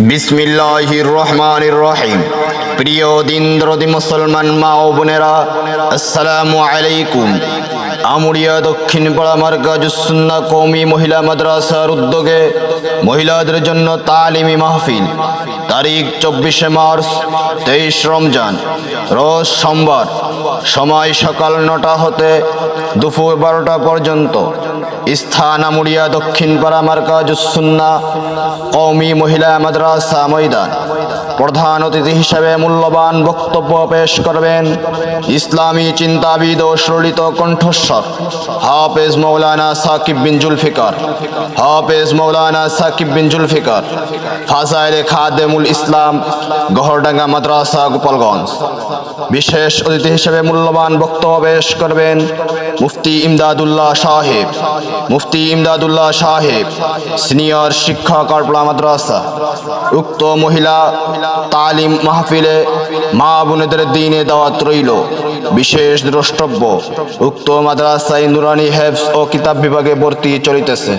বিসমিল্লাহির রহমানির রহিম। প্রিয় দিনদ্রদি মুসলমান মা ও বোনেরা, আসসালামু আলাইকুম। আমুরিয়া দক্ষিণ পাড়া মার্কাজুসুন্না কৌমি মহিলা মাদ্রাসার উদ্যোগে মহিলাদের জন্য তালিমি মাহফিল। তারিখ চব্বিশে মার্চ, তেইশ রমজান। রোজ সোমবার, সময় সকাল নটা হতে দুপুর বারোটা পর্যন্ত। স্থান মুড়িয়া দক্ষিণ পাড়া মার্কাজুসুন্না কৌমি মহিলা মাদ্রাসা ময়দান। প্রধান অতিথি হিসেবে মূল্যবান বক্তব্য পেশ করবেন ইসলামী চিন্তাবিদ ও শ্রলিত কণ্ঠস্বর হাফেজ মৌলানা সাকিব বিন জুলফিকার, হাফেজ মৌলানা সাকিব বিন জুলফিকার, ফাজাইলে খাদেমুল ইসলাম, গহরডাঙ্গা মাদ্রাসা, গোপালগঞ্জ। বিশেষ অতিথি হিসেবে মূল্যবান বক্তব্য পেশ করবেন মুফতি ইমদাদুল্লাহ সাহেব, মুফতি ইমদাদুল্লাহ সাহেব, সিনিয়র শিক্ষক মাদ্রাসা, উক্ত মহিলা তালিম মাহফিলে মা বোনেদের দিনে দাওয়াত রইল। বিশেষ দ্রষ্টব্য, উক্ত মাদ্রাসায় নুরানি হেফস ও কিতাব বিভাগে ভর্তি চলিতেছে।